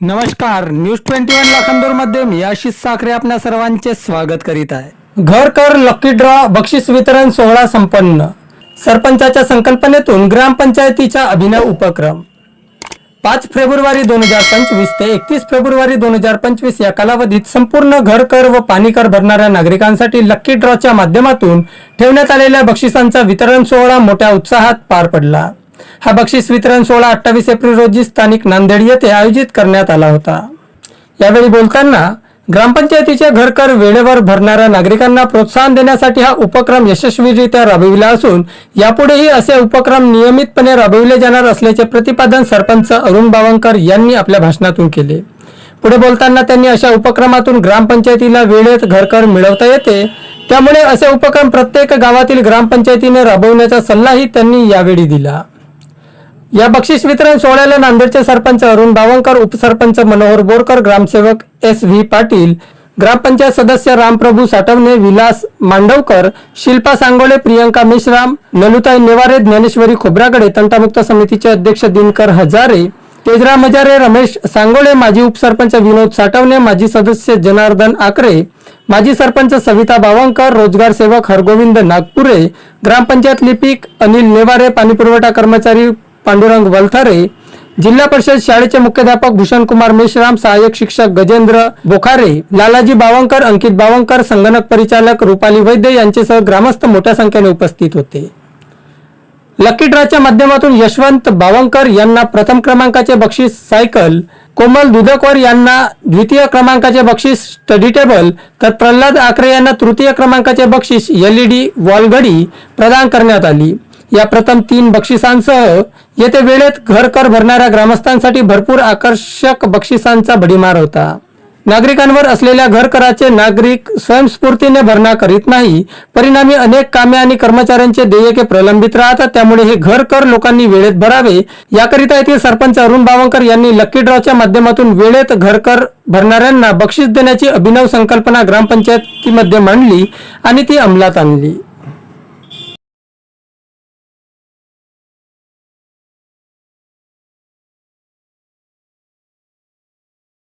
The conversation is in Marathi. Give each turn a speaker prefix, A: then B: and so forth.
A: नमस्कार न्यूज ट्वेंटी वन लाखांदूरमध्ये मी आशिष साखरे आपल्या सर्वांचे स्वागत करीत आहे. घर कर लकी ड्रॉ बक्षीस वितरण सोहळा संपन्न. सरपंचाच्या संकल्पनेतून ग्रामपंचायतीचा अभिनव उपक्रम. पाच फेब्रुवारी दोन हजार पंचवीस ते एकतीस फेब्रुवारी दोन हजार पंचवीस या कालावधीत संपूर्ण घर कर व पाणी कर भरणाऱ्या नागरिकांसाठी लक्की ड्रॉच्या माध्यमातून ठेवण्यात आलेल्या बक्षिसांचा वितरण सोहळा मोठ्या उत्साहात पार पडला. हा बक्षीस वितरण सोहळा अठ्ठावीस एप्रिल रोजी स्थानिक नांदेड येथे आयोजित करण्यात आला होता. यावेळी बोलताना ग्रामपंचायतीचे घरकर वेळेवर भरणाऱ्या नागरिकांना प्रोत्साहन देण्यासाठी हा उपक्रम यशस्वीरित्या राबविला असून यापुढेही असे उपक्रम नियमितपणे राबविले जाणार असल्याचे प्रतिपादन सरपंच अरुण बावनकर यांनी आपल्या भाषणातून केले. पुढे बोलताना त्यांनी अशा उपक्रमातून ग्रामपंचायतीला वेळेत घरकर मिळवता येते. त्यामुळे असे उपक्रम प्रत्येक गावातील ग्रामपंचायतीने राबवण्याचा सल्लाही त्यांनी यावेळी दिला. या बक्षीस वितरण सोहळ्याला नांदेडचे सरपंच अरुण बावनकर उपसरपंच मनोहर बोरकर ग्रामसेवक एस व्ही पाटील ग्रामपंचायत सदस्य रामप्रभू साठवणे विलास मांडवकर शिल्पा सांगोळे प्रियंका मेश्राम ललुताई नेवारे ज्ञानेश्वरी खोब्रागडे तंटामुक्त समितीचे अध्यक्ष दिनकर हजारे तेजराम हजारे रमेश सांगोळे माजी उपसरपंच विनोद साठवणे माजी सदस्य जनार्दन आकरे माजी सरपंच सविता बावंकर रोजगार सेवक हरगोविंद नागपुरे ग्रामपंचायत लिपिक अनिल नेवारे पाणीपुरवठा कर्मचारी पांडुरंग वलथरे जिल्हा परिषद शाळेचे मुख्याध्यापक भूषण कुमार मेश्राम सहाय्यक शिक्षक गजेंद्र बोखारे लालाजी बावंकर अंकित बावंकर संगणक परिचालक रुपाली वैद्य यांच्यासह ग्रामस्थ मोठ्या संख्येने उपस्थित होते. लकी ड्रॉच्या माध्यमातून यशवंत बावंकर यांना प्रथम क्रमांकाचे बक्षीस सायकल कोमल दुधकवर यांना द्वितीय क्रमांकाचे बक्षीस स्टडी टेबल तर प्रल्हाद आकरे यांना तृतीय क्रमांकाचे बक्षीस एलईडी वॉलघडी प्रदान करण्यात आली. या प्रथम तीन बक्षिसांसह येथे वेळेत घर कर भरणाऱ्या ग्रामस्थांसाठी भरपूर आकर्षक बक्षिसांचा भडीमार होता. नागरिकांवर असलेल्या घर कराचे नागरिक स्वयंस्फूर्तीने भरणा करीत नाही परिणामी अनेक कामे आणि कर्मचाऱ्यांचे देयके प्रलंबित राहतात त्यामुळे हे घर कर लोकांनी वेळेत भरावे. याकरिता येथील सरपंच अरुण बावनकर यांनी लकी ड्रॉच्या माध्यमातून वेळेत घर कर भरणाऱ्यांना बक्षीस देण्याची अभिनव संकल्पना ग्रामपंचायतीमध्ये मांडली आणि ती अंमलात आणली.